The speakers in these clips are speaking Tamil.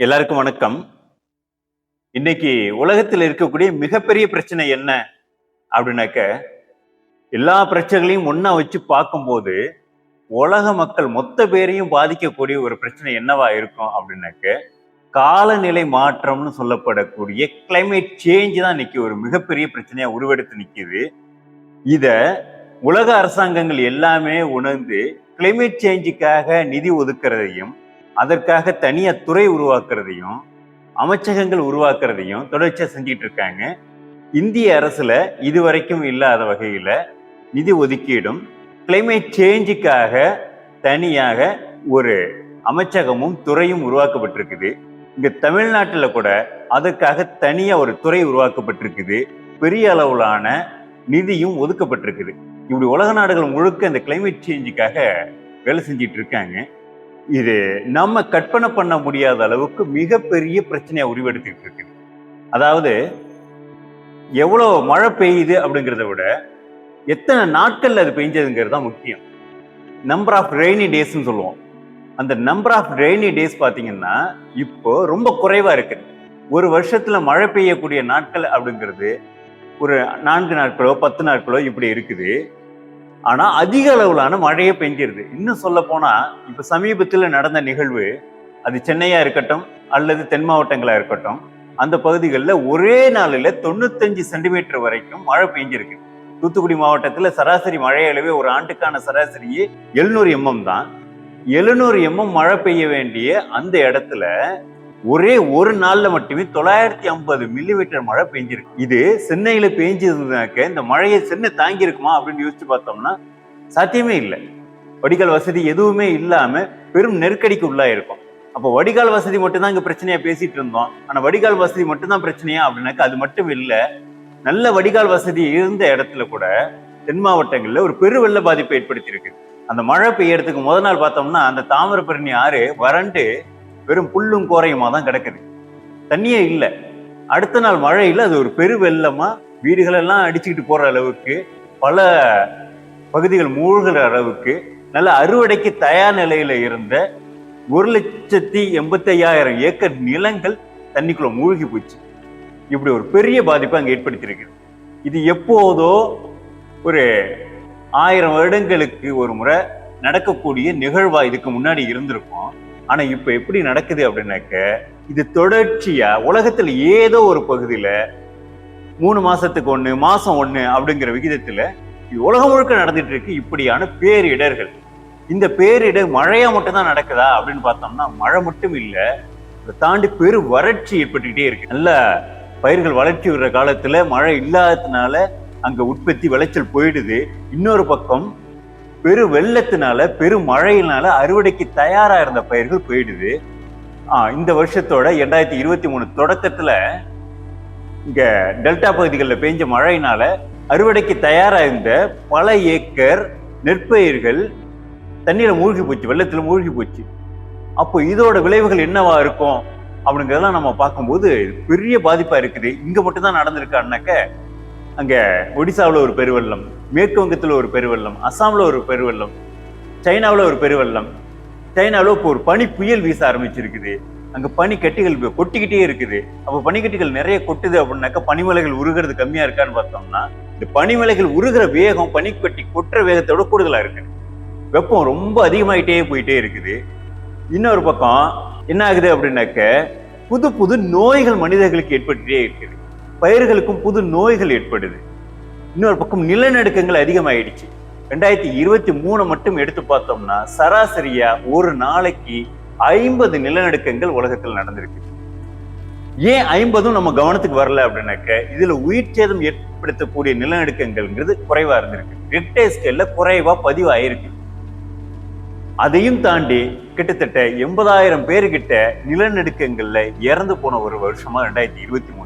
எல்லாருக்கும் வணக்கம். இன்னைக்கு உலகத்தில் இருக்கக்கூடிய மிகப்பெரிய பிரச்சனை என்ன அப்படின்னாக்க எல்லா பிரச்சனைகளையும் ஒன்னா வச்சு பார்க்கும்போது உலக மக்கள் மொத்த பேரையும் பாதிக்கக்கூடிய ஒரு பிரச்சனை என்னவா இருக்கும் அப்படின்னாக்க காலநிலை மாற்றம்னு சொல்லப்படக்கூடிய கிளைமேட் சேஞ்ச் தான் இன்னைக்கு ஒரு மிகப்பெரிய பிரச்சனையா உருவெடுத்து நிற்கிது இத உலக அரசாங்கங்கள் எல்லாமே உணர்ந்து கிளைமேட் சேஞ்சுக்காக நிதி ஒதுக்குறதையும் அதற்காக தனியாக துறை உருவாக்குறதையும் அமைச்சகங்கள் உருவாக்குறதையும் தொடர்ச்சியாக செஞ்சிட்டு இருக்காங்க. இந்திய இது இதுவரைக்கும் இல்லாத வகையில் நிதி ஒதுக்கீடும் கிளைமேட் சேஞ்சுக்காக தனியாக ஒரு அமைச்சகமும் துறையும் உருவாக்கப்பட்டிருக்குது. இங்க தமிழ்நாட்டில் கூட அதற்காக தனியாக ஒரு துறை உருவாக்கப்பட்டிருக்குது. பெரிய அளவிலான நிதியும் ஒதுக்கப்பட்டிருக்குது. இப்படி உலக நாடுகள் முழுக்க இந்த கிளைமேட் சேஞ்சுக்காக வேலை செஞ்சிட்டு இருக்காங்க. இது நம்ம கற்பனை பண்ண முடியாத அளவுக்கு மிகப்பெரிய பிரச்சனையை உருவெடுத்துட்டு இருக்கு அதாவது எவ்வளோ மழை பெய்யுது அப்படிங்கிறத விட எத்தனை நாட்கள் அது பெஞ்சதுங்கிறது தான் முக்கியம். நம்பர் ஆஃப் ரெய்னி டேஸ்ன்னு சொல்லுவோம். அந்த நம்பர் ஆஃப் ரெய்னி டேஸ் பார்த்தீங்கன்னா இப்போ ரொம்ப குறைவாக இருக்கு. ஒரு வருஷத்தில் மழை பெய்யக்கூடிய நாட்கள் அப்படிங்கிறது ஒரு நான்கு நாட்களோ பத்து நாட்களோ இப்படி இருக்குது. ஆனா அதிக அளவிலான மழையே பெஞ்சிருது. இன்னும் சொல்ல போனா இப்ப சமீபத்தில் நடந்த நிகழ்வு அது சென்னையா இருக்கட்டும் அல்லது தென் மாவட்டங்களா இருக்கட்டும் அந்த பகுதிகளில் ஒரே நாளில் தொண்ணூத்தஞ்சு சென்டிமீட்டர் வரைக்கும் மழை பெஞ்சிருக்கு. தூத்துக்குடி மாவட்டத்தில் சராசரி மழை அளவே ஒரு ஆண்டுக்கான சராசரியே எழுநூறு எம்எம் தான். எழுநூறு எம்எம் மழை பெய்ய வேண்டிய அந்த இடத்துல ஒரே ஒரு நாள்ல மட்டுமே தொள்ளாயிரத்தி ஐம்பது மில்லிமீட்டர் மழை பெஞ்சிருக்கு. இது சென்னையில பெஞ்சிருந்தாக்க இந்த மழையை சென்னை தாங்கி இருக்குமா அப்படின்னு யோசிச்சு பார்த்தோம்னா சாத்தியமே இல்லை. வடிகால் வசதி எதுவுமே இல்லாம பெரும் நெருக்கடிக்கு உள்ளாயிருக்கும் அப்போ வடிகால் வசதி மட்டும்தான் இங்க பிரச்சனையா பேசிட்டு இருந்தோம். ஆனா வடிகால் வசதி மட்டும்தான் பிரச்சனையா அப்படின்னாக்க அது மட்டும் இல்லை. நல்ல வடிகால் வசதி இருந்த இடத்துல கூட தென் மாவட்டங்கள்ல ஒரு பெரு வெள்ள பாதிப்பை ஏற்படுத்தியிருக்கு. அந்த மழை பெய்யறதுக்கு முத நாள் பார்த்தோம்னா அந்த தாமிரபரணி ஆறு வறண்டு வெறும் புல்லும் கோரையுமா தான் கிடக்குது. தண்ணியே இல்லை. அடுத்த நாள் மழையில அது ஒரு பெரு வெள்ளமாக வீடுகளெல்லாம் அடிச்சுக்கிட்டு போற அளவுக்கு பல பகுதிகள் மூழ்கிற அளவுக்கு நல்ல அறுவடைக்கு தயார் நிலையில இருந்த ஒரு லட்சத்தி எண்பத்தி ஐயாயிரம் ஏக்கர் நிலங்கள் தண்ணிக்குள்ள மூழ்கி போச்சு. இப்படி ஒரு பெரிய பாதிப்பை அங்கே ஏற்படுத்தியிருக்கு இது எப்போதோ ஒரு ஆயிரம் வருடங்களுக்கு ஒரு முறை நடக்கக்கூடிய நிகழ்வா இதுக்கு முன்னாடி இருந்திருக்கும். ஆனா இப்ப எப்படி நடக்குது அப்படின்னாக்க இது தொடர்ச்சியா உலகத்துல ஏதோ ஒரு பகுதியில மூணு மாசத்துக்கு ஒண்ணு மாசம் ஒண்ணு அப்படிங்கிற விகிதத்துல இது உலகம் முழுக்க நடந்துட்டு இருக்கு இப்படியான பேரிடர்கள். இந்த பேரிடர் மழையா மட்டும் தான் நடக்குதா அப்படின்னு பார்த்தோம்னா மழை மட்டும் இல்ல அதை தாண்டி பெரு வறட்சி ஏற்பட்டுக்கிட்டே இருக்கு. நல்ல பயிர்கள் வளர்ச்சி விடுற காலத்துல மழை இல்லாததுனால அங்க உற்பத்தி விளைச்சல் போயிடுது. இன்னொரு பக்கம் பெரு வெள்ளத்தினால பெரு மழையினால அறுவடைக்கு தயாரா இருந்த பயிர்கள் போயிடுது. இந்த வருஷத்தோட இரண்டாயிரத்தி இருபத்தி மூணு தொடக்கத்துல இங்க டெல்டா பகுதிகளில் பெஞ்ச மழையினால அறுவடைக்கு தயாரா இருந்த பல ஏக்கர் நெற்பயிர்கள் தண்ணியில மூழ்கி போச்சு வெள்ளத்துல மூழ்கி போச்சு. அப்போ இதோட விளைவுகள் என்னவா இருக்கும்? அப்படிங்கிறதெல்லாம் நம்ம பார்க்கும்போது பெரிய பாதிப்பா இருக்குது. இங்க மட்டும் தான் அங்கே ஒடிசாவில் ஒரு பெருவெள்ளம் மேற்கு வங்கத்தில் ஒரு பெருவெள்ளம் அசாமில் ஒரு பெருவெள்ளம் சைனாவில் ஒரு பெருவெள்ளம். சைனாவில் இப்போ ஒரு பனி புயல் வீச ஆரம்பிச்சிருக்குது. அங்கே பனிக்கட்டிகள் கொட்டிக்கிட்டே இருக்குது. அப்போ பனிக்கட்டிகள் நிறைய கொட்டுது அப்படின்னாக்கா பனிமலைகள் உருகிறது கம்மியாக இருக்கான்னு பார்த்தோம்னா இந்த பனிமலைகள் உருகிற வேகம் பனிக்கட்டி கொட்டுற வேகத்தோட கூடுதலாக இருக்கு. வெப்பம் ரொம்ப அதிகமாயிட்டே போயிட்டே இருக்குது. இன்னொரு பக்கம் என்ன ஆகுது அப்படின்னாக்க புது புது நோய்கள் மனிதர்களுக்கு ஏற்பட்டுட்டே இருக்குது. பயிர்களுக்கும் புது நோய்கள் ஏற்படுது. இன்னொரு பக்கம் நிலநடுக்கங்கள் அதிகமாயிடுச்சு. ரெண்டாயிரத்தி இருபத்தி மூணு மட்டும் எடுத்து பார்த்தோம்னா சராசரியா ஒரு நாளைக்கு ஐம்பது நிலநடுக்கங்கள் உலகத்தில் நடந்திருக்கு. ஏன் ஐம்பதும் நம்ம கவனத்துக்கு வரல அப்படின்னாக்க இதுல உயிர் சேதம் ஏற்படுத்தக்கூடிய நிலநடுக்கங்கள்ங்கிறது குறைவா இருந்திருக்கு. ரிக்டர் ஸ்கேல்ல குறைவா பதிவு ஆயிருக்கு அதையும் தாண்டி கிட்டத்தட்ட எண்பதாயிரம் பேர்கிட்ட நிலநடுக்கங்கள்ல இறந்து போன ஒரு வருஷமா ரெண்டாயிரத்தி இருபத்தி மூணு.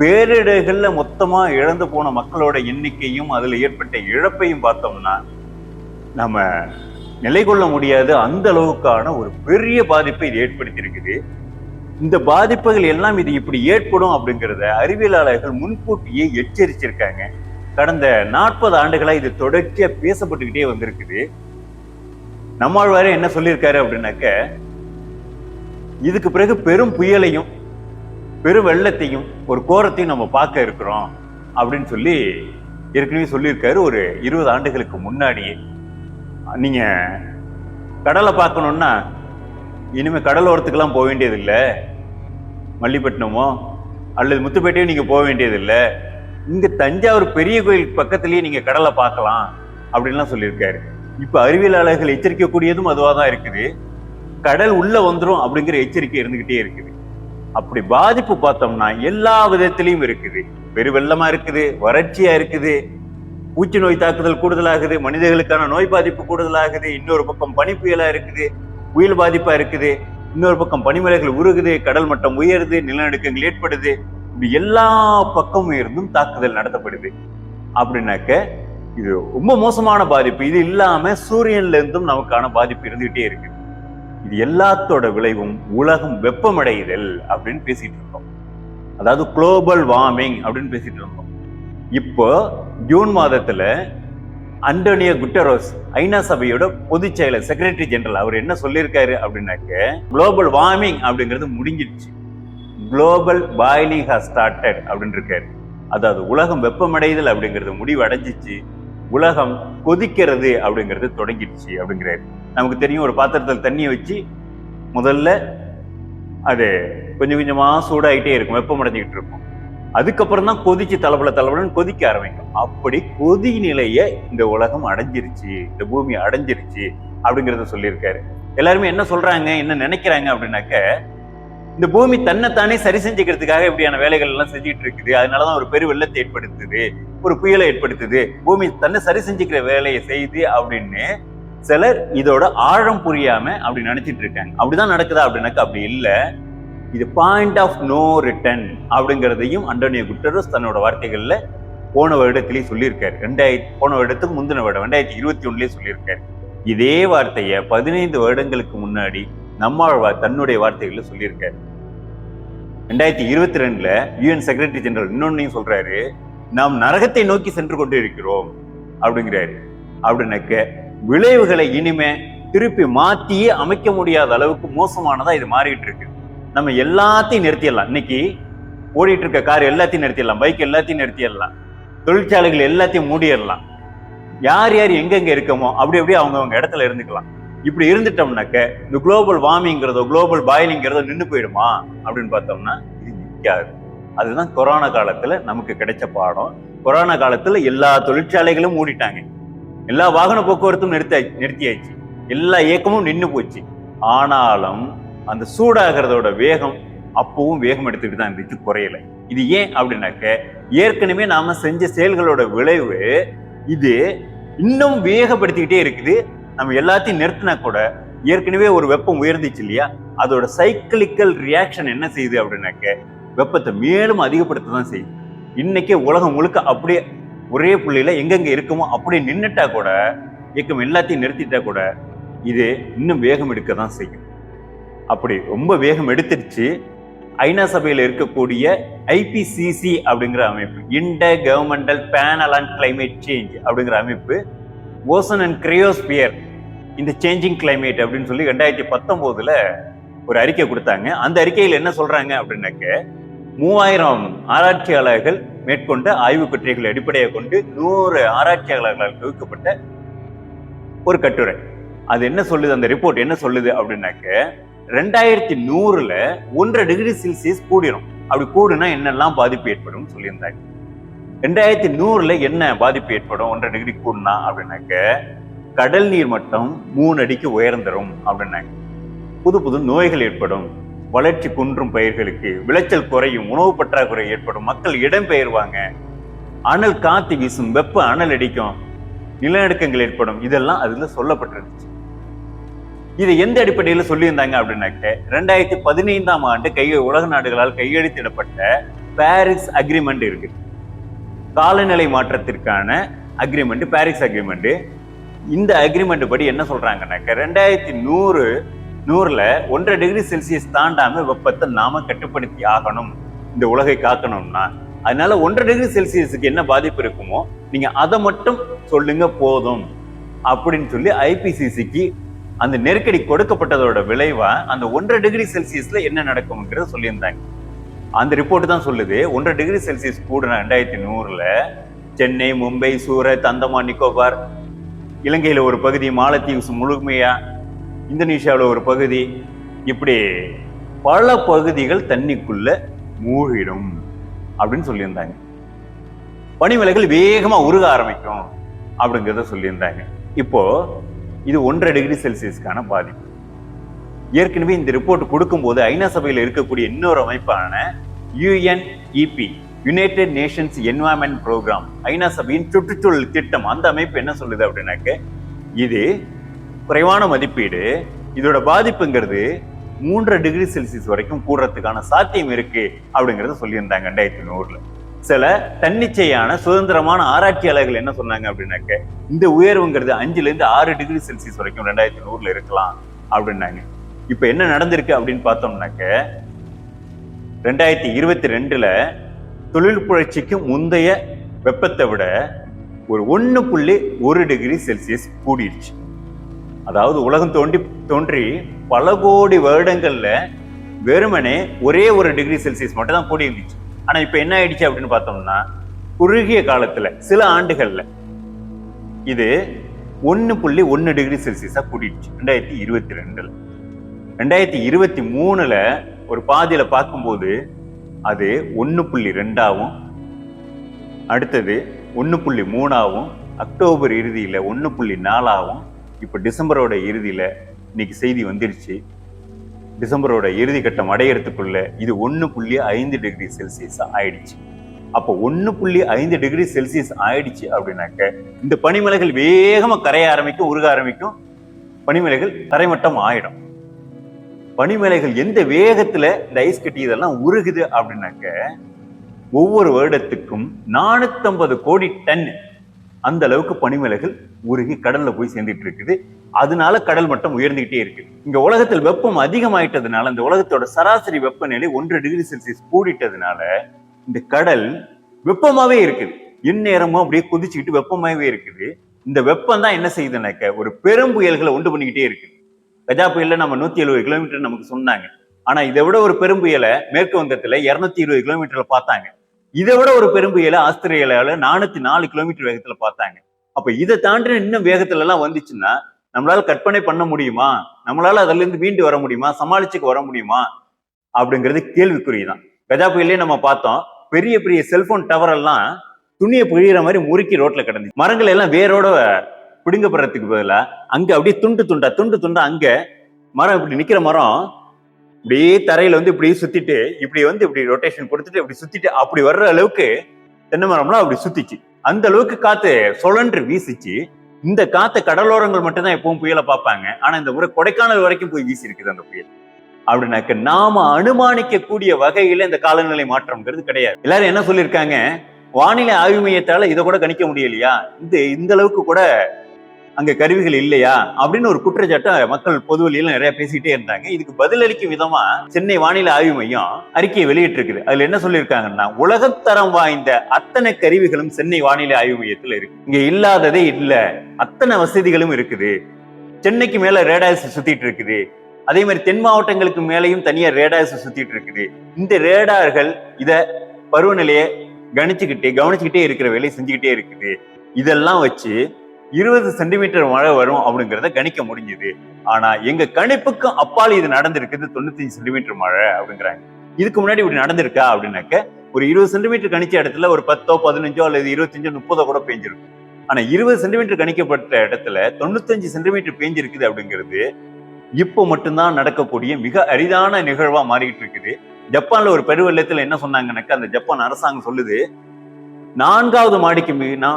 பேரிடர்களில் மொத்தமாக இழந்து போன மக்களோட எண்ணிக்கையும் அதில் ஏற்பட்ட இழப்பையும் பார்த்தோம்னா நம்ம நிலை கொள்ள முடியாத. அந்த அளவுக்கான ஒரு பெரிய பாதிப்பை இது ஏற்படுத்தியிருக்குது. இந்த பாதிப்புகள் எல்லாம் இது இப்படி ஏற்படும் அப்படிங்கிறத அறிவியலாளர்கள் முன்கூட்டியே எச்சரிச்சிருக்காங்க. கடந்த நாற்பது ஆண்டுகளாக இது தொடர்ச்சியாக பேசப்பட்டுக்கிட்டே வந்திருக்குது. நம்மாழ்வாரே என்ன சொல்லியிருக்காரு அப்படின்னாக்க இதுக்கு பிறகு பெரும் புயலையும் பெரு வெள்ளத்தையும் ஒரு கோரத்தையும் நம்ம பார்க்க இருக்கிறோம் அப்படின்னு சொல்லி ஏற்கனவே சொல்லியிருக்காரு. ஒரு இருபது ஆண்டுகளுக்கு முன்னாடியே. நீங்க கடலை பார்க்கணுன்னா இனிமேல் கடலோரத்துக்கெல்லாம் போக வேண்டியதில்லை. மல்லிப்பட்டினமோ அல்லது முத்துப்பேட்டையோ நீங்கள் போக வேண்டியதில்லை. இங்கே தஞ்சாவூர் பெரிய கோயில் பக்கத்துலேயே நீங்கள் கடலை பார்க்கலாம் அப்படின்லாம் சொல்லியிருக்காரு. இப்போ அறிவியலாளர்கள் எச்சரிக்கக்கூடியதும் அதுவாக தான் இருக்குது. கடல் உள்ளே வந்துடும் அப்படிங்கிற எச்சரிக்கை இருந்துக்கிட்டே இருக்குது. அப்படி பாதிப்பு பார்த்தோம்னா எல்லா விதத்திலையும் இருக்குது. பெருவெள்ளமா இருக்குது வறட்சியா இருக்குது பூச்சி நோய் தாக்குதல் கூடுதலாகுது மனிதர்களுக்கான நோய் பாதிப்பு கூடுதலாகுது இன்னொரு பக்கம் பனி புயலா இருக்குது புயல் பாதிப்பா இருக்குது இன்னொரு பக்கம் பனிமலைகள் உருகுது கடல் மட்டம் உயருது நிலநடுக்கங்கள் ஏற்படுது இப்படி எல்லா பக்கமும் இருந்தும் தாக்குதல் நடத்தப்படுது. அப்படின்னாக்க இது ரொம்ப மோசமான பாதிப்பு. இது இல்லாம சூரியன்ல இருந்தும் நமக்கான பாதிப்பு இருந்துகிட்டே இருக்குது. இது எல்லாத்தோட விளைவும் உலகம் வெப்பமடைதல் அப்படின்னு பேசிட்டு இருந்தோம். அதாவது குளோபல் வார்மிங் அப்படின்னு பேசிட்டு இருந்தோம். இப்போ ஜூன் மாதத்துல அண்டோனியோ குட்டரோஸ் ஐநா சபையோட பொதுச் செயலர் செக்ரட்டரி ஜெனரல் அவர் என்ன சொல்லியிருக்காரு அப்படின்னாக்க குளோபல் வார்மிங் அப்படிங்கிறது முடிஞ்சிடுச்சு. குளோபல் பாய்லிங் ஹாஸ் ஸ்டார்டட் அப்படின்னு இருக்காரு அதாவது உலகம் வெப்பமடைதல் அப்படிங்கிறது முடிவு அடைஞ்சிச்சு உலகம் கொதிக்கிறது அப்படிங்கிறது தொடங்கிடுச்சு அப்படிங்கிறாரு நமக்கு தெரியும். ஒரு பாத்திரத்தில் தண்ணியை வச்சு முதல்ல அது கொஞ்சம் கொஞ்சமாக சூடாகிட்டே இருக்கும் வெப்பமடைஞ்சுக்கிட்டு இருக்கும். அதுக்கப்புறம் தான் கொதிச்சு தலைப்புல தலைப்புலன்னு கொதிக்க ஆரம்பிக்கும். அப்படி கொதி நிலையை இந்த உலகம் அடைஞ்சிருச்சு இந்த பூமி அடைஞ்சிருச்சு அப்படிங்கிறத சொல்லியிருக்காரு. எல்லாருமே என்ன சொல்றாங்க என்ன நினைக்கிறாங்க அப்படின்னாக்க இந்த பூமி தன்னைத்தானே சரி செஞ்சுக்கிறதுக்காக இப்படியான வேலைகள் எல்லாம் செஞ்சுட்டு இருக்குது. அதனாலதான் ஒரு பெரு வெள்ளத்தை ஏற்படுத்துது ஒரு புயலை ஏற்படுத்துது. பூமி தன்னை சரி செஞ்சுக்கிற வேலையை செய்து அப்படின்னு சிலர் இதோட ஆழம் புரியாம அப்படி நினைச்சிட்டு இருக்காங்க. அப்படிதான் நடக்குதா அப்படின்னாக்க அப்படி இல்லை. இது பாயிண்ட் ஆஃப் நோ ரிட்டர்ன் அப்படிங்கிறதையும் அண்டோனியோ குட்டரோஸ் தன்னோட வார்த்தைகளில் போன வருடத்திலேயே சொல்லியிருக்காரு. ரெண்டாயிரத்தி போன வருடத்துக்கு முந்தின வருடம் ரெண்டாயிரத்தி இருபத்தி ஒன்றுலேயே சொல்லியிருக்காரு. இதே வார்த்தையை பதினைந்து வருடங்களுக்கு முன்னாடி நம்மாழ்வார் தன்னுடைய வார்த்தைகளில் சொல்லியிருக்காரு ரெண்டாயிரத்தி இருபத்தி ரெண்டுல யூஎன் செக்ரட்டரி ஜெனரல் இன்னொன்னையும் சொல்றாரு நாம் நரகத்தை நோக்கி சென்று கொண்டு இருக்கிறோம் அப்படிங்கிறாரு. அப்படின்னாக்க விளைவுகளை இனிமே திருப்பி மாத்தியே அமைக்க முடியாத அளவுக்கு மோசமானதா இது மாறிட்டு இருக்கு. நம்ம எல்லாத்தையும் நிறுத்திடலாம். இன்னைக்கு ஓடிட்டு இருக்க கார் எல்லாத்தையும் நிறுத்திடலாம். பைக் எல்லாத்தையும் நிறுத்திடலாம். தொழிற்சாலைகள் எல்லாத்தையும் மூடிடலாம். யார் யார் எங்கெங்க இருக்கமோ அப்படி அப்படியே அவங்க அவங்க இடத்துல இருந்துக்கலாம். இப்படி இருந்துட்டோம்னாக்க இந்த குளோபல் வார்மிங்கிறதோ குளோபல் பாயிலிங்கிறதோ நின்று போயிடுமா? அப்படின்னு பார்த்தோம்னா இது நிற்காது அதுதான் கொரோனா காலத்தில் நமக்கு கிடைச்ச பாடம். கொரோனா காலத்தில் எல்லா தொழிற்சாலைகளும் மூடிட்டாங்க. எல்லா வாகன போக்குவரத்தும் நிறுத்த நிறுத்தியாச்சு. எல்லா இயக்கமும் நின்று போச்சு. ஆனாலும் அந்த சூடாகிறதோட வேகம் அப்பவும் வேகம் எடுத்துக்கிட்டு தான் இருந்துச்சு குறையலை. இது ஏன் அப்படின்னாக்க ஏற்கனவே நாம செஞ்ச செயல்களோட விளைவு இது இன்னும் வேகப்படுத்திக்கிட்டே இருக்குது. நம்ம எல்லாத்தையும் நிறுத்தினா கூட ஏற்கனவே ஒரு வெப்பம் உயர்ந்துச்சு இல்லையா? அதோட சைக்கிளிக்கல் ரியாக்ஷன் என்ன செய்யுது அப்படின்னாக்க வெப்பத்தை மேலும் அதிகப்படுத்த தான் செய்யுது. இன்னைக்கே உலகம் முழுக்க அப்படியே ஒரே புள்ளியில எங்கெங்க இருக்குமோ அப்படியே நின்னுட்டா கூட இயக்கம் எல்லாத்தையும் நிறுத்திட்டா கூட இது இன்னும் வேகம் எடுக்க தான் செய்யும். அப்படி ரொம்ப வேகம் எடுத்துருச்சு ஐநா சபையில் இருக்கக்கூடிய ஐபிசிசி அப்படிங்கிற அமைப்பு intergovernmental panel and climate change அப்படிங்கிற அமைப்பு ஓசன் அண்ட் கிரையோஸ்பியர் இந்த சேஞ்சிங் கிளைமேட் அப்படின்னு சொல்லி ரெண்டாயிரத்தி பத்தொம்போதுல ஒரு அறிக்கை கொடுத்தாங்க. அந்த அறிக்கையில் என்ன சொல்றாங்க அப்படின்னாக்க மூவாயிரம் ஆராய்ச்சியாளர்கள் மேற்கொண்ட ஆய்வு கட்டுரைகளை அடிப்படையாக கொண்டு நூறு ஆராய்ச்சியாளர்களால் தொகுக்கப்பட்ட ஒரு கட்டுரை. அது என்ன சொல்லுது? அந்த ரிப்போர்ட் என்ன சொல்லுது அப்படின்னாக்க ரெண்டாயிரத்தி நூறுல ஒன்றரை டிகிரி செல்சியஸ் கூடிரும். அப்படி கூடுனா என்னெல்லாம் பாதிப்பு ஏற்படும் சொல்லியிருந்தாங்க. ரெண்டாயிரத்தி நூறுல என்ன பாதிப்பு ஏற்படும்? ஒன்றரை டிகிரி கூடுனா அப்படின்னாக்க கடல் நீர் மட்டம் மூணு அடிக்கு உயர்ந்துடும் அப்படின்னாங்க. புது புது நோய்கள் ஏற்படும். வளர்ச்சி குன்றும் பயிர்களுக்கு விளைச்சல் குறையும் உணவு பற்றாக்குறை ஏற்படும் மக்கள் இடம் பெயர்வாங்க அனல் காத்து வீசும் வெப்ப அனல் அடிக்கும். நிலநடுக்கங்கள் ஏற்படும். இதெல்லாம் அதுல சொல்லப்பட்டிருந்துச்சு. இதை எந்த அடிப்படையில் சொல்லியிருந்தாங்க அப்படின்னாக்க ரெண்டாயிரத்தி பதினைந்தாம் ஆண்டு கை உலக நாடுகளால் கையெழுத்திடப்பட்ட பாரிஸ் அக்ரிமெண்ட் இருக்கு. காலநிலை மாற்றத்திற்கான அக்ரிமெண்ட் பாரிஸ் அக்ரிமெண்ட் இந்த அக்ரிமெண்ட் படி என்ன சொல்றாங்கன்னாக்க ரெண்டாயிரத்தி நூறு நூறுல ஒன்றரை டிகிரி செல்சியஸ் தாண்டாம வெப்பத்தை நாம கட்டுப்படுத்தி ஆகணும். இந்த உலகை காக்கணும்னா அதனால ஒன்றரை டிகிரி செல்சியஸுக்கு என்ன பாதிப்பு இருக்குமோ நீங்க அதை மட்டும் சொல்லுங்க போதும். அப்படின்னு சொல்லி ஐபிசிசிக்கு அந்த நெருக்கடி கொடுக்கப்பட்டதோட விளைவா அந்த ஒன்றரை டிகிரி செல்சியஸ்ல என்ன நடக்கும்ங்கிறத சொல்லியிருந்தாங்க. அந்த ரிப்போர்ட் தான் சொல்லுது. ஒன்றரை டிகிரி செல்சியஸ் கூடின ரெண்டாயிரத்தி நூறில் சென்னை மும்பை சூரத் அந்தமான் நிக்கோபார் இலங்கையில் ஒரு பகுதி மாலத்தீவ்ஸ் முழுமையா இந்தோனேஷியாவில் ஒரு பகுதி இப்படி பல பகுதிகள் தண்ணிக்குள்ள மூழ்கிடும் அப்படின்னு சொல்லியிருந்தாங்க. பனிமலைகள் வேகமாக உருக ஆரம்பிக்கும் அப்படிங்கிறத சொல்லியிருந்தாங்க. இப்போ இது ஒன்றரை டிகிரி செல்சியஸ்க்கான பாதிப்பு. ஏற்கனவே இந்த ரிப்போர்ட் கொடுக்கும்போது ஐநா சபையில் இருக்கக்கூடிய இன்னொரு அமைப்பான UNEP united nations environment programme ஐநா சபையின் சுற்றுச்சூழல் திட்டம். அந்த அமைப்பு என்ன சொல்லுது அப்படின்னாக்க இது குறைவான மதிப்பீடு இதோட பாதிப்புங்கிறது மூன்றரை டிகிரி செல்சியஸ் வரைக்கும் கூடுறதுக்கான சாத்தியம் இருக்கு அப்படிங்கறத சொல்லியிருந்தாங்க ரெண்டாயிரத்தி நூறுல. சில தன்னிச்சையான சுதந்திரமான ஆராய்ச்சியாளர்கள் என்ன சொன்னாங்க அப்படின்னாக்க இந்த உயர்வுங்கிறது அஞ்சுல இருந்து ஆறு டிகிரி செல்சியஸ் வரைக்கும் ரெண்டாயிரத்தி நூறுல இருக்கலாம் அப்படின்னாங்க. இப்ப என்ன நடந்திருக்கு அப்படின்னு பார்த்தோம்னாக்க ரெண்டாயிரத்தி இருபத்தி ரெண்டில் தொழில் புரட்சிக்கு முந்தைய வெப்பத்தை விட ஒரு ஒன்று புள்ளி ஒரு டிகிரி செல்சியஸ் கூடிடுச்சு. அதாவது உலகம் தோண்டி தோன்றி பல கோடி வருடங்களில் வெறுமனே ஒரே ஒரு டிகிரி செல்சியஸ் மட்டும் தான் கூடி இருந்துச்சு ஆனால் இப்போ என்ன ஆயிடுச்சு அப்படின்னு பார்த்தோம்னா குறுகிய காலத்தில் சில ஆண்டுகளில் இது ஒன்று புள்ளி ஒன்று டிகிரி செல்சியஸாக கூடிடுச்சு ரெண்டாயிரத்தி இருபத்தி ரெண்டில். ரெண்டாயிரத்தி இருபத்தி மூணில் ஒரு பாதியில பார்க்கும்போது அது ஒன்று புள்ளி ரெண்டாவும் அடுத்தது ஒன்று புள்ளி மூணாவும் அக்டோபர் இறுதியில் ஒன்று புள்ளி நாலாவும் இப்போ டிசம்பரோட இறுதியில் இன்னைக்கு செய்தி வந்துருச்சு. டிசம்பரோட இறுதி கட்டம் அடையிறதுக்குள்ள இது ஒன்று புள்ளி ஐந்து டிகிரி செல்சியஸ் ஆயிடுச்சு. அப்போ ஒன்று புள்ளி ஐந்து டிகிரி செல்சியஸ் ஆயிடுச்சு அப்படின்னாக்க இந்த பனிமலைகள் வேகமாக கரைய ஆரம்பிக்கும் உருக ஆரம்பிக்கும். பனிமலைகள் தரைமட்டம் ஆயிடும். பனிமலைகள் எந்த வேகத்துல இந்த ஐஸ் கட்டி இதெல்லாம் உருகுது அப்படின்னாக்க ஒவ்வொரு வருடத்துக்கும் நானூற்றம்பது கோடி டன் அந்த அளவுக்கு பனிமலைகள் உருகி கடல்ல போய் சேர்ந்துட்டு இருக்குது. அதனால கடல் மட்டம் உயர்ந்துகிட்டே இருக்கு. இங்க உலகத்தில் வெப்பம் அதிகமாயிட்டதுனால இந்த உலகத்தோட சராசரி வெப்பநிலை ஒன்று டிகிரி செல்சியஸ் கூடிட்டதுனால இந்த கடல் வெப்பமாவே இருக்குது. இந்நேரமும் அப்படியே குதிச்சுக்கிட்டு வெப்பமாவே இருக்குது. இந்த வெப்பம் தான் என்ன செய்யுதுனாக்க ஒரு பெரும் புயல்களை உண்டு பண்ணிக்கிட்டே இருக்குது. கஜா புயல்ல நம்ம நூத்தி எழுபது கிலோமீட்டர் நமக்கு சொன்னாங்க. ஆனா இதை விட ஒரு பெரும் புயலை மேற்கு வங்கத்துல இருநூத்தி இருபது கிலோமீட்டர்ல பார்த்தாங்க. இதை விட ஒரு பெரும் புயலை ஆஸ்திரேலியாவில் நானூத்தி நாலு கிலோமீட்டர் வேகத்துல பார்த்தாங்க. அப்ப இதை தாண்டின இன்னும் வேகத்துல எல்லாம் வந்துச்சுன்னா நம்மளால கற்பனை பண்ண முடியுமா? நம்மளால அதுல இருந்து மீண்டு வர முடியுமா? சமாளிச்சுக்கு வர முடியுமா? அப்படிங்கிறது கேள்விக்குறிதான். கஜா புயலே நம்ம பார்த்தோம் பெரிய பெரிய செல்போன் டவர் எல்லாம் துணியை புழியிற மாதிரி முறுக்கி ரோட்ல கிடந்துச்சு. மரங்கள் எல்லாம் வேரோட பிடுங்கப்படுறதுக்கு பதிலா அங்க அப்படியே துண்டு துண்டா துண்டு துண்டா அங்க மரம் இப்படி நிக்கிற மரம் இப்படியே தரையில வந்து இப்படி சுத்திட்டு இப்படி வந்து இப்படி ரொட்டேஷன் கொடுத்துட்டு இப்படி சுத்திட்டு அப்படி வர்ற அளவுக்கு தென்னை மரம்லாம் அப்படி சுத்திச்சு. அந்த அளவுக்கு காத்து சுழன்று வீசிச்சு. இந்த காற்று கடலோரங்கள் மட்டும்தான் எப்பவும் புயலை பார்ப்பாங்க. ஆனா இந்த முறை கொடைக்கானல் வரைக்கும் போய் வீசி இருக்குது அந்த புயல். அப்படின்னாக்க நாம அனுமானிக்க கூடிய வகையில இந்த காலநிலை மாற்றம்ங்கிறது கிடையாது. எல்லாரும் என்ன சொல்லியிருக்காங்க? வானிலை ஆய்வு மையத்தால இதை கூட கணிக்க முடியலையா? இந்த இந்த அளவுக்கு கூட அங்க கருவிகள் இல்லையா அப்படின்னு ஒரு குற்றச்சாட்டை மக்கள் பொதுவெளியில நிறைய பேசிக்கிட்டே இருந்தாங்க. இதுக்கு பதிலளிக்கும் விதமா சென்னை வானிலை ஆய்வு மையம் அறிக்கையை வெளியிட்டு இருக்குது அதுல என்ன சொல்லியிருக்காங்கன்னா உலகத்தரம் வாய்ந்த அத்தனை கருவிகளும் சென்னை வானிலை ஆய்வு மையத்துல இருக்கு. இங்க இல்லாததே இல்ல. அத்தனை வசதிகளும் இருக்குது. சென்னைக்கு மேல ரேடார்ஸ் சுத்திட்டு இருக்குது. அதே மாதிரி தென் மாவட்டங்களுக்கு மேலேயும் தனியா ரேடார்ஸ் சுத்திட்டு இருக்குது. இந்த ரேடார்கள் இத பருவநிலையை கணிச்சுக்கிட்டே கவனிச்சுக்கிட்டே இருக்கிற வேலையை செஞ்சுக்கிட்டே இருக்குது. இதெல்லாம் வச்சு இருபது சென்டிமீட்டர் மழை வரும் அப்படிங்கிறத கணிக்க முடிஞ்சுது. ஆனா எங்க கணிப்புக்கும் அப்பால் இது நடந்திருக்குது தொண்ணூத்தஞ்சு சென்டிமீட்டர் மழை அப்படிங்கிறாங்க. இதுக்கு முன்னாடி இப்படி நடந்திருக்கா அப்படின்னாக்க ஒரு இருபது சென்டிமீட்டர் கணிச்ச இடத்துல ஒரு பத்தோ பதினஞ்சோ அல்லது இருபத்தஞ்சோ முப்பதோ கூட பெஞ்சிருக்கும் ஆனா இருபது சென்டிமீட்டர் கணிக்கப்பட்ட இடத்துல தொண்ணூத்தஞ்சு சென்டிமீட்டர் பெஞ்சிருக்குது அப்படிங்கிறது இப்போ மட்டும்தான் நடக்கக்கூடிய மிக அரிதான நிகழ்வா மாறிட்டு இருக்குது. ஜப்பான்ல ஒரு பெருவெள்ளத்துல என்ன சொன்னாங்கன்னாக்க அந்த ஜப்பான் அரசாங்கம் சொல்லுது நான்காவது மாடிக்கு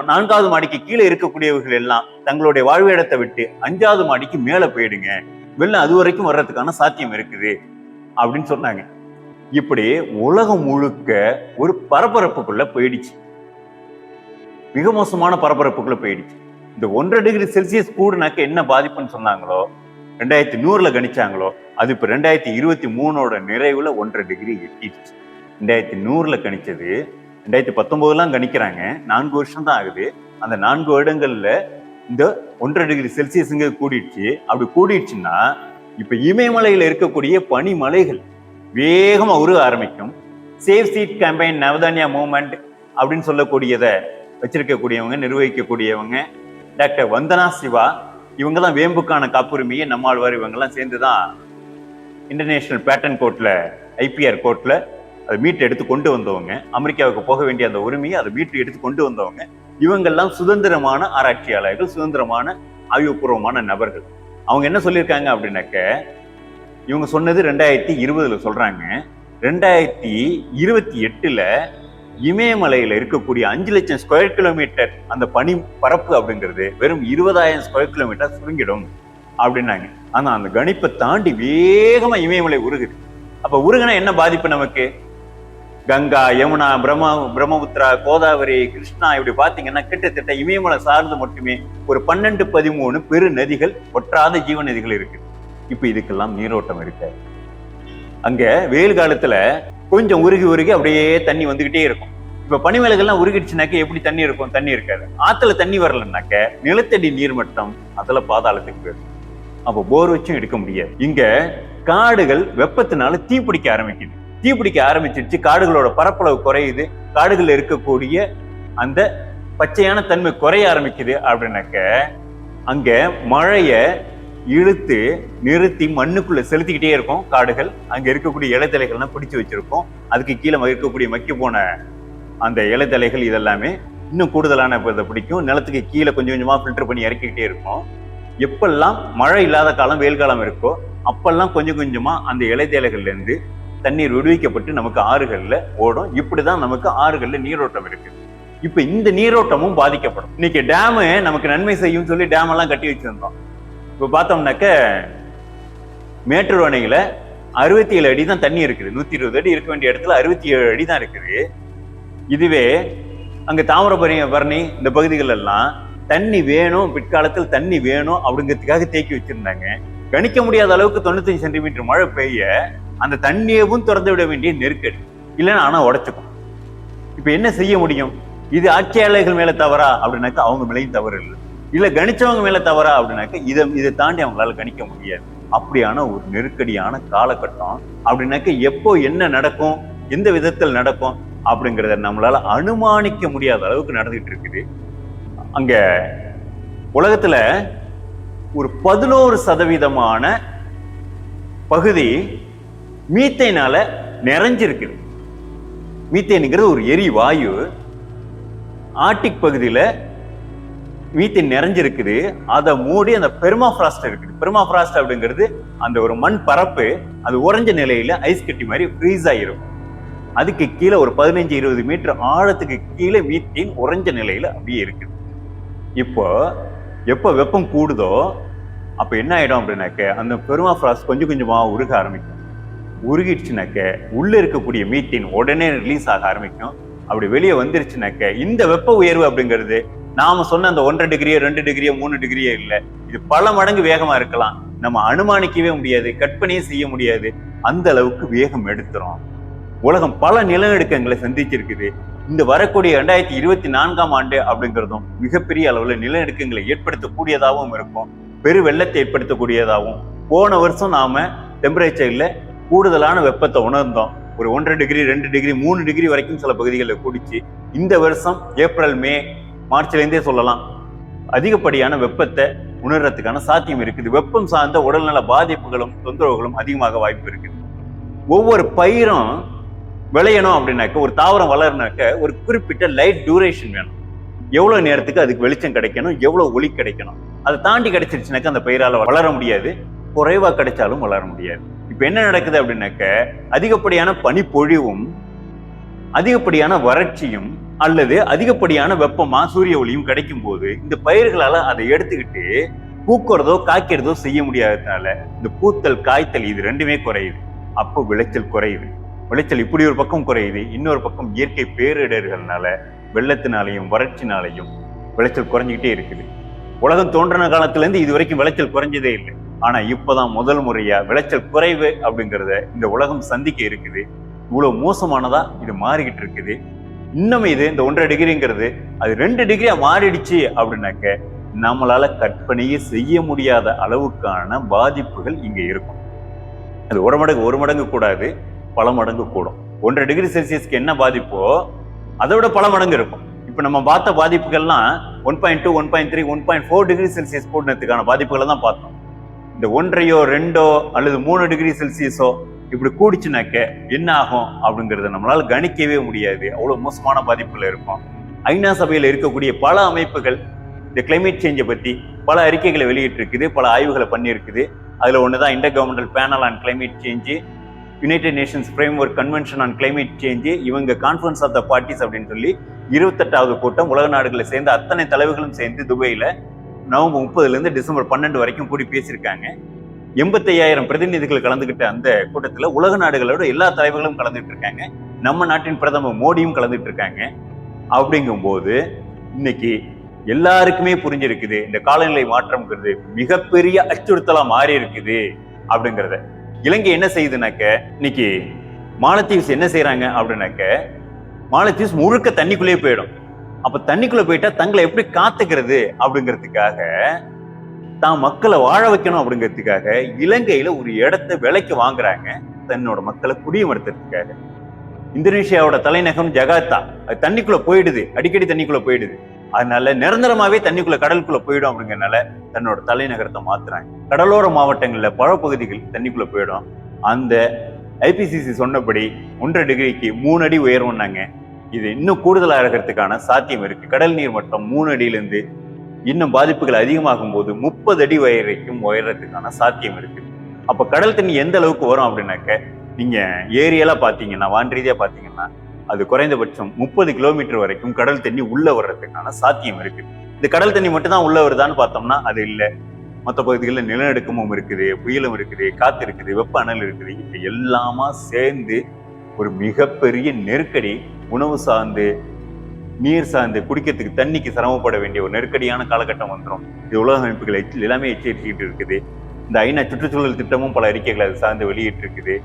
நான்காவது மாடிக்கு கீழே இருக்கக்கூடியவர்கள் எல்லாம் தங்களுடைய வாழ்வு இடத்தை விட்டு அஞ்சாவது மாடிக்கு மேல போயிடுங்க. வெள்ளம் அது வரைக்கும் வர்றதுக்கான சாத்தியம் இருக்குது. அப்படின்னு சொன்னாங்க. இப்படி உலகம் முழுக்க ஒரு பரபரப்புக்குள்ள போயிடுச்சு. மிக மோசமான பரபரப்புக்குள்ள போயிடுச்சு. இந்த ஒன்றரை டிகிரி செல்சியஸ் கூடுனாக்க என்ன பாதிப்புன்னு சொன்னாங்களோ ரெண்டாயிரத்தி நூறுல கணிச்சாங்களோ அது இப்ப ரெண்டாயிரத்தி இருபத்தி மூணோட நிறைவுல ஒன்றரை டிகிரி எட்டிடுச்சு. ரெண்டாயிரத்தி நூறுல கணிச்சது ரெண்டாயிரத்தி பத்தொன்பதுலாம் கணிக்கிறாங்க. நான்கு வருஷம் தான் ஆகுது. அந்த நான்கு வருடங்களில் இந்த ஒன்றரை டிகிரி செல்சியஸுங்க கூடிடுச்சு. அப்படி கூடிடுச்சுன்னா இப்போ இமயமலையில் இருக்கக்கூடிய பனிமலைகள் வேகமாக உருக ஆரம்பிக்கும். Save seed campaign Navdanya movement அப்படின்னு சொல்லக்கூடியதை வச்சிருக்கக்கூடியவங்க நிர்வகிக்கக்கூடியவங்க டாக்டர் வந்தனா சிவா இவங்க தான் வேம்புக்கான காப்புரிமையை நம்மாழ்வார் இவங்கெல்லாம் சேர்ந்து தான் இன்டர்நேஷ்னல் பேட்டன் கோர்ட்டில் ஐபிஆர் கோர்ட்டில் அதை மீட்டு எடுத்து கொண்டு வந்தவங்க அமெரிக்காவுக்கு போக வேண்டிய அந்த உரிமையை அதை மீட்டு எடுத்து கொண்டு வந்தவங்க இவங்கெல்லாம் சுதந்திரமான ஆராய்ச்சியாளர்கள் சுதந்திரமான ஆய்வுபூர்வமான நபர்கள். அவங்க என்ன சொல்லியிருக்காங்க அப்படின்னாக்க இவங்க சொன்னது ரெண்டாயிரத்தி இருபதுல சொல்றாங்க. ரெண்டாயிரத்தி இருபத்தி எட்டுல இமயமலையில இருக்கக்கூடிய அஞ்சு லட்சம் ஸ்கொயர் கிலோமீட்டர் அந்த பனி பரப்பு அப்படிங்கிறது வெறும் இருபதாயிரம் ஸ்கொயர் கிலோமீட்டர் சுருங்கிடும் அப்படின்னாங்க. ஆனால் அந்த கணிப்பை தாண்டி வேகமாக இமயமலை உருகுது. அப்போ உருகுனா என்ன பாதிப்பு நமக்கு? கங்கா யமுனா பிரம்ம பிரம்மபுத்திரா கோதாவரி கிருஷ்ணா இப்படி பார்த்தீங்கன்னா கிட்டத்தட்ட இமயமலை சார்ந்து மட்டுமே ஒரு பன்னெண்டு பதிமூணு பெரு நதிகள் ஒற்றாத ஜீவ நதிகள் இருக்கு. இப்போ இதுக்கெல்லாம் நீரோட்டம் இருக்கு. அங்க வெயில் காலத்துல கொஞ்சம் உருகி உருகி அப்படியே தண்ணி வந்துகிட்டே இருக்கும். இப்ப பனிமலைகள்லாம் உருகிடுச்சுனாக்க எப்படி தண்ணி இருக்கும்? தண்ணி இருக்காது. ஆத்துல தண்ணி வரலன்னாக்க நிலத்தடி நீர்மட்டம் அதுல பாதாளத்துக்கு போயிடும். அப்போ போர் வச்சும் எடுக்க முடியாது. இங்க காடுகள் வெப்பத்தினால தீப்பிடிக்க ஆரம்பிக்குது. தீப்பிடிக்க ஆரம்பிச்சிருச்சு. காடுகளோட பரப்பளவு குறையுது. காடுகளில் இருக்கக்கூடிய அந்த பச்சையான தன்மை குறைய ஆரம்பிக்குது அப்படின்னாக்க அங்க மழைய இழுத்து நிறுத்தி மண்ணுக்குள்ள செலுத்திக்கிட்டே இருக்கும் காடுகள். அங்க இருக்கக்கூடிய இலைத்தலைகள்லாம் பிடிச்சு வச்சிருக்கோம். அதுக்கு கீழே இருக்கக்கூடிய மக்கி போன அந்த இலைத்தலைகள் இதெல்லாமே இன்னும் கூடுதலான இதை பிடிக்கும். நிலத்துக்கு கீழே கொஞ்சம் கொஞ்சமா ஃபில்டர் பண்ணி இறக்கிக்கிட்டே இருக்கும். எப்பெல்லாம் மழை இல்லாத காலம் வெயில் காலம் இருக்கோ அப்பெல்லாம் கொஞ்சம் கொஞ்சமா அந்த இலைத்தலைகள்ல இருந்து தண்ணீர் விடுவிக்கப்பட்டு நமக்கு ஆறுகளில் ஓடும். இப்படிதான் நமக்கு ஆறுகளில் நீரோட்டம் இருக்கு. இப்ப இந்த நீரோட்டமும் பாதிக்கப்படும். இன்னைக்கு டேமு நமக்கு நன்மை செய்யும் சொல்லி டேம் எல்லாம் கட்டி வச்சிருந்தோம். இப்ப பார்த்தோம்னாக்க மேட்டூர் அணையில அறுபத்தி ஏழு அடி தான் தண்ணி இருக்குது. நூத்தி இருபது அடி இருக்க வேண்டிய இடத்துல அறுபத்தி ஏழு அடி தான் இருக்குது. இதுவே அங்க தாமிரபரணி பரணி இந்த பகுதிகள் எல்லாம் தண்ணி வேணும் பிற்காலத்தில் தண்ணி வேணும் அப்படிங்கிறதுக்காக தேக்கி வச்சிருந்தாங்க. கணிக்க முடியாத அளவுக்கு தொண்ணூத்தஞ்சு சென்டிமீட்டர் மழை பெய்ய அந்த தண்ணியவும் திறந்து விட வேண்டிய நெருக்கடி. இல்லைன்னா ஆனா உடச்சுக்கும். இப்ப என்ன செய்ய முடியும்? இது ஆட்சியாளர்கள் மேல தவறா? அப்படின்னாக்கா அவங்க மேலேயும் தவறு இல்லை. இல்ல கணிச்சவங்க மேல தவறா? அப்படின்னாக்கா இதை இதை தாண்டி அவங்களால கணிக்க முடியாது. அப்படியான ஒரு நெருக்கடியான காலகட்டம். அப்படின்னாக்க எப்போ என்ன நடக்கும்? எந்த விதத்தில் நடக்கும்? அப்படிங்கிறத நம்மளால அனுமானிக்க முடியாத அளவுக்கு நடந்துகிட்டு இருக்குது. அங்க உலகத்துல ஒரு பதினோரு சதவீதமான பகுதி மீத்தேனால நிறைஞ்சிருக்குது மீத்தேனுங்கிறது ஒரு எரிவாயு ஆர்டிக் பகுதியில் மீத்தேன் நிறைஞ்சிருக்குது. அதை மூடி அந்த பெருமாஃப்ராஸ்ட் இருக்குது. பெருமாஃப்ராஸ்ட் அப்படிங்கிறது அந்த ஒரு மண் பரப்பு அது உறைஞ்ச நிலையில ஐஸ் கட்டி மாதிரி ஃப்ரீஸ் ஆயிரும். அதுக்கு கீழே ஒரு பதினஞ்சு இருபது மீட்டர் ஆழத்துக்கு கீழே மீத்தேன் உறைஞ்ச நிலையில அப்படியே இருக்குது. இப்போ எப்போ வெப்பம் கூடுதோ அப்போ என்ன ஆயிடும் அப்படின்னாக்க அந்த பெருமாஃப்ராஸ்ட் கொஞ்சம் கொஞ்சமாக உருக ஆரம்பிக்கும். உருகிடுச்சுனாக்க உள்ளே இருக்கக்கூடிய மீத்தேன் உடனே ரிலீஸ் ஆக ஆரம்பிக்கும். அப்படி வெளியே வந்துருச்சுனாக்க இந்த வெப்ப உயர்வு அப்படிங்கிறது நாம சொன்ன அந்த ஒன்றரை டிகிரியோ ரெண்டு டிகிரியோ மூணு டிகிரியோ இல்லை. இது பல மடங்கு வேகமா இருக்கலாம். நம்ம அனுமானிக்கவே முடியாது கற்பனையே செய்ய முடியாது. அந்த அளவுக்கு வேகம் எடுத்துரும். உலகம் பல நிலநடுக்கங்களை சந்திச்சிருக்குது. இந்த வரக்கூடிய ரெண்டாயிரத்தி இருபத்தி நான்காம் ஆண்டு அப்படிங்கிறதும் மிகப்பெரிய அளவில் நிலநடுக்கங்களை ஏற்படுத்தக்கூடியதாகவும் இருக்கும். பெரு வெள்ளத்தை ஏற்படுத்தக்கூடியதாகவும். போன வருஷம் நாம டெம்பரேச்சர்ல கூடுதலான வெப்பத்தை உணர்ந்தோம். ஒரு ஒன்றரை டிகிரி ரெண்டு டிகிரி மூணு டிகிரி வரைக்கும் சில பகுதிகளில் கூடிச்சு இந்த வருஷம் ஏப்ரல் மே மார்ச்லேருந்தே சொல்லலாம். அதிகப்படியான வெப்பத்தை உணர்றதுக்கான சாத்தியம் இருக்குது. வெப்பம் சார்ந்த உடல்நல பாதிப்புகளும் தொந்தரவுகளும் அதிகமாக வாய்ப்பு இருக்குது. ஒவ்வொரு பயிரும் விளையணும் அப்படின்னாக்க ஒரு தாவரம் வளரனாக்க ஒரு குறிப்பிட்ட லைட் டியூரேஷன் வேணும். எவ்வளோ நேரத்துக்கு அதுக்கு வெளிச்சம் கிடைக்கணும்? எவ்வளோ ஒளி கிடைக்கணும்? அதை தாண்டி கிடைச்சிருச்சுனாக்க அந்த பயிரால் வளர முடியாது. குறைவாக கிடைச்சாலும் வளர முடியாது. இப்போ என்ன நடக்குது அப்படின்னாக்க அதிகப்படியான பனிப்பொழிவும் அதிகப்படியான வறட்சியும் அல்லது அதிகப்படியான வெப்பமா சூரிய ஒளியும் கிடைக்கும் போது இந்த பயிர்களால அதை எடுத்துக்கிட்டு பூக்கிறதோ காய்க்கிறதோ செய்ய முடியாததுனால இந்த பூத்தல் காய்த்தல் இது ரெண்டுமே குறையுது. அப்போ விளைச்சல் குறையுது. விளைச்சல் இப்படி ஒரு பக்கம் குறையுது. இன்னொரு பக்கம் இயற்கை பேரிடர்கள்னால வெள்ளத்தினாலையும் வறட்சினாலையும் விளைச்சல் குறைஞ்சிக்கிட்டே இருக்குது. உலகம் தோன்றின காலத்துல இருந்து இது வரைக்கும் விளைச்சல் குறைஞ்சதே இல்லை. ஆனால் இப்போ தான் முதல் முறையாக விளைச்சல் குறைவு அப்படிங்கிறத இந்த உலகம் சந்திக்க இருக்குது. இவ்வளோ மோசமானதா இது மாறிக்கிட்டு இருக்குது. இன்னும் இது இந்த ஒன்றரை டிகிரிங்கிறது அது ரெண்டு டிகிரியாக மாறிடுச்சு அப்படின்னாக்க நம்மளால கற்பனையே செய்ய முடியாத அளவுக்கான பாதிப்புகள் இங்கே இருக்கும். அது ஒரு மடங்கு ஒரு மடங்கு கூடாது பல மடங்கு கூடும். ஒன்றரை டிகிரி செல்சியஸ்க்கு என்ன பாதிப்போ அதை விட பல மடங்கு இருக்கும். இப்போ நம்ம பார்த்த பாதிப்புகள்லாம் one point two one point three one point four degree Celsius கூடினதுக்கான பாதிப்புகளை தான் பார்த்தோம். இந்த ஒன்றையோ ரெண்டோ அல்லது மூணு டிகிரி செல்சியஸோ இப்படி கூடிச்சுனாக்க என்ன ஆகும் அப்படிங்கிறத நம்மளால் கணிக்கவே முடியாது. அவ்வளோ மோசமான பாதிப்புகள் இருக்கும் ஐநா சபையில் இருக்கக்கூடிய பல அமைப்புகள் இந்த கிளைமேட் சேஞ்சை பற்றி பல அறிக்கைகளை வெளியிட்டு இருக்குது பல ஆய்வுகளை பண்ணியிருக்குது. அதில் ஒன்று தான் intergovernmental panel on climate change united nations framework convention on climate change இவங்க கான்ஃபரன்ஸ் ஆஃப் த பார்ட்டிஸ் அப்படின்னு சொல்லி இருபத்தெட்டாவது கூட்டம் உலக நாடுகளை சேர்ந்து அத்தனை தலைவர்களும் சேர்ந்து துபாயில் நவம்பர் முப்பதுலேருந்து டிசம்பர் பன்னெண்டு வரைக்கும் கூடி பேசியிருக்காங்க. எண்பத்தையாயிரம் பிரதிநிதிகள் கலந்துகிட்ட அந்த கூட்டத்தில் உலக நாடுகளோட எல்லா தலைவர்களும் கலந்துட்டு இருக்காங்க நம்ம நாட்டின் பிரதமர் மோடியும் கலந்துட்டு இருக்காங்க அப்படிங்கும்போது இன்னைக்கு எல்லாருக்குமே புரிஞ்சிருக்குது இந்த காலநிலை மாற்றம்ங்கிறது மிகப்பெரிய அச்சுறுத்தலா மாறி இருக்குது அப்படிங்கிறத. இலங்கை என்ன செய்யுதுனாக்க இன்னைக்கு மாலத்தீவ்ஸ் என்ன செய்யறாங்க அப்படின்னாக்க மாலத்தீவ்ஸ் முழுக்க தண்ணிக்குள்ளேயே போயிடும். அப்ப தண்ணிக்குள்ள போயிட்டா தங்களை எப்படி காத்துக்கிறது அப்படிங்கிறதுக்காக தான் மக்களை வாழ வைக்கணும் அப்படிங்கிறதுக்காக இலங்கையில ஒரு இடத்த விலைக்கு வாங்குறாங்க தன்னோட மக்களை குடியமர்த்துறதுக்காக. இந்தோனேஷியாவோட தலைநகரம் ஜகாத்தா அது தண்ணிக்குள்ள போயிடுது. அடிக்கடி தண்ணிக்குள்ள போயிடுது. அதனால நிரந்தரமாவே தண்ணிக்குள்ள கடலுக்குள்ள போயிடும் அப்படிங்கறனால தன்னோட தலைநகரத்தை மாத்துறாங்க. கடலோர மாவட்டங்கள்ல பழப்பகுதிகள் தண்ணிக்குள்ள போயிடும். அந்த ஐபிசிசி சொன்னபடி ஒன்றரை டிகிரிக்கு மூணு அடி உயர்வுன்னாங்க இது இன்னும் கூடுதலாக இருக்கிறதுக்கான சாத்தியம் இருக்கு. கடல் நீர் மட்டம் மூணு அடியிலிருந்து இன்னும் பாதிப்புகள் அதிகமாகும் போது முப்பது அடி வரைக்கும் உயர்றதுக்கான சாத்தியம் இருக்கு. அப்ப கடல் தண்ணி எந்த அளவுக்கு வரும் அப்படின்னாக்க நீங்க ஏரியெல்லாம் பாத்தீங்கன்னா வான்ரீதியா பாத்தீங்கன்னா அது குறைந்தபட்சம் முப்பது கிலோமீட்டர் வரைக்கும் கடல் தண்ணி உள்ள வர்றதுக்கான சாத்தியம் இருக்கு. இந்த கடல் தண்ணி மட்டும் தான் உள்ள வருதான்னு பார்த்தோம்னா அது இல்லை. மற்ற பகுதிகளில் நிலநடுக்கமும் இருக்குது புயலும் இருக்குது காத்து இருக்குது வெப்ப அனல் இருக்குது. இது எல்லாமா சேர்ந்து ஒரு மிகப்பெரிய நெருக்கடி உணவு சார்ந்து நீர் சார்ந்து குடிக்கிறதுக்கு தண்ணிக்கு சிரமப்பட வேண்டிய ஒரு நெருக்கடியான காலகட்டம் வந்துடும் இது உலக அமைப்புகள் எச்ச- எல்லாமே எச்சரித்துக்கிட்டு இருக்குது. இந்த ஐநா சுற்றுச்சூழல் திட்டமும் பல அறிக்கைகளை அது சார்ந்து வெளியிட்டு இருக்குது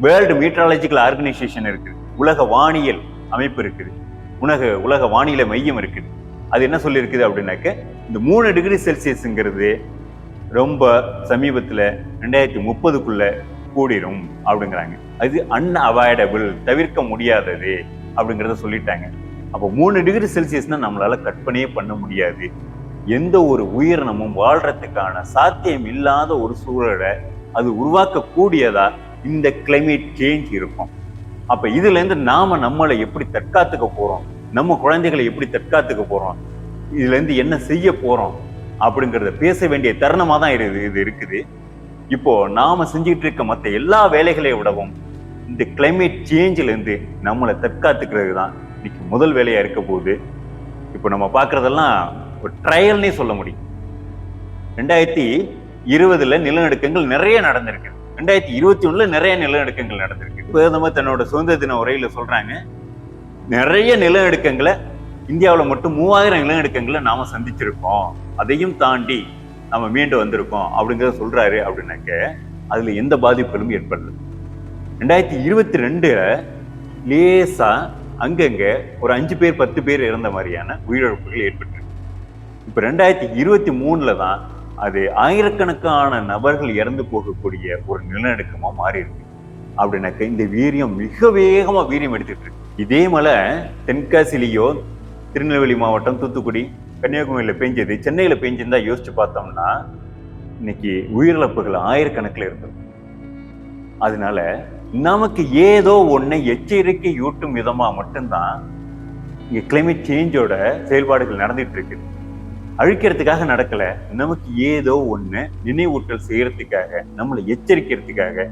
வேர்ல்டு மீட்ராலஜிக்கல் ஆர்கனைசேஷன் இருக்குது. உலக வானியல் அமைப்பு இருக்குது. உலக உலக வானிலை மையம் இருக்குது. அது என்ன சொல்லியிருக்குது அப்படின்னாக்க இந்த மூணு டிகிரி செல்சியஸுங்கிறது ரொம்ப சமீபத்தில் ரெண்டாயிரத்தி முப்பதுக்குள்ளே கூடிரும் அப்படிங்கிறாங்க. அது அன்அவாய்டபிள் தவிர்க்க முடியாதது. அப்படிங்கிறத சொல்லிட்டாங்க. அப்போ மூணு டிகிரி செல்சியஸ்னா நம்மளால கற்பனையே பண்ண முடியாது. எந்த ஒரு உயிரினமும் வாழ்றதுக்கான சாத்தியம் இல்லாத ஒரு சூழலை அது உருவாக்கக்கூடியதா இந்த கிளைமேட் சேஞ்ச் இருக்கும். அப்போ இதுல இருந்து நாம நம்மளை எப்படி தற்காத்துக்க போறோம்? நம்ம குழந்தைகளை எப்படி தற்காத்துக்க போறோம்? இதுல இருந்து என்ன செய்ய போறோம்? அப்படிங்கிறத பேச வேண்டிய தருணமாக தான் இது இது இருக்குது. இப்போ நாம செஞ்சுக்கிட்டு இருக்க மற்ற எல்லா வேலைகளை விடவும் இந்த கிளைமேட் சேஞ்சில இருந்து நம்மளை தற்காத்துக்கிறது தான் இன்னைக்கு முதல் வேலையா இருக்க போகுது. இப்போ நம்ம பார்க்கறதெல்லாம் ஒரு ட்ரையல்னே சொல்ல முடியும். ரெண்டாயிரத்தி இருபதுல நிலநடுக்கங்கள் நிறைய நடந்திருக்கு. ரெண்டாயிரத்தி இருபத்தி ஒண்ணுல நிறைய நிலநடுக்கங்கள் நடந்திருக்கு. பிரதமர் தன்னோட சுதந்திர தின உரையில சொல்றாங்க. நிறைய நிலநடுக்கங்களை இந்தியாவுல மட்டும் மூவாயிரம் நிலநடுக்கங்களை நாம சந்திச்சிருக்கோம். அதையும் தாண்டி நம்ம மீண்டு வந்திருக்கோம் அப்படிங்கிறத சொல்றாரு அப்படின்னாக்க அதுல எந்த பாதிப்புகளும் ஏற்படல. ரெண்டாயிரத்தி இருபத்தி ரெண்டுல லேசா அங்கங்கே ஒரு அஞ்சு பேர் பத்து பேர் இறந்த மாதிரியான உயிரிழப்புகள் ஏற்பட்டிருக்கு. இப்போ ரெண்டாயிரத்தி இருபத்தி மூணில் தான் அது ஆயிரக்கணக்கான நபர்கள் இறந்து போகக்கூடிய ஒரு நிலநடுக்கமாக மாறி இருக்கு அப்படின்னாக்க இந்த வீரியம் மிக வேகமாக வீரியம் எடுத்துட்டு இருக்கு. இதே மலை தென்காசிலேயோ திருநெல்வேலி மாவட்டம் தூத்துக்குடி கன்னியாகுமரியில் பெஞ்சது சென்னையில் பெஞ்சிருந்தா யோசிச்சு பார்த்தோம்னா இன்னைக்கு உயிரிழப்புகள் ஆயிரக்கணக்கில் இருந்தது. அதனால நமக்கு ஏதோ ஒன்றை எச்சரிக்கை ஊட்டும் விதமாக மட்டும்தான் இங்கே கிளைமேட் சேஞ்சோட செயல்பாடுகள் நடந்துட்டு இருக்கு. அழிக்கிறதுக்காக நடக்கலை. நமக்கு ஏதோ ஒன்று நினைவூட்டல் செய்யறதுக்காக நம்மளை எச்சரிக்கிறதுக்காக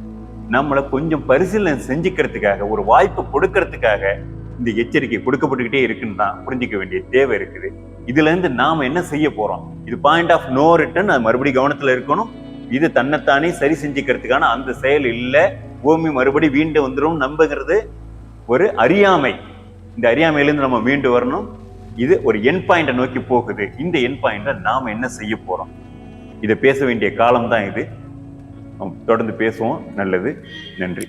நம்மளை கொஞ்சம் பரிசீலனை செஞ்சுக்கிறதுக்காக ஒரு வாய்ப்பு கொடுக்கறதுக்காக இந்த எச்சரிக்கை கொடுக்கப்பட்டுக்கிட்டே இருக்குன்னு தான் புரிஞ்சுக்க வேண்டிய தேவை இருக்குது. இதுல இருந்து நாம என்ன செய்ய போறோம்? இது பாயிண்ட் ஆஃப் நோ ரிட்டர்ன் அது மறுபடியும் கவனத்துல இருக்கணும். இது தன்னைத்தானே சரி செஞ்சுக்கிறதுக்கான அந்த செயல் இல்லை. பூமி மறுபடி வீண்டு வந்துடும் நம்புங்கிறது ஒரு அறியாமை. இந்த அறியாமையிலேருந்து நம்ம மீண்டு வரணும். இது ஒரு என் பாயிண்டை நோக்கி போகுது. இந்த என் பாயிண்ட்டை நாம் என்ன செய்ய போகிறோம் இதை பேச வேண்டிய காலம் தான் இது தொடர்ந்து பேசுவோம். நல்லது. நன்றி.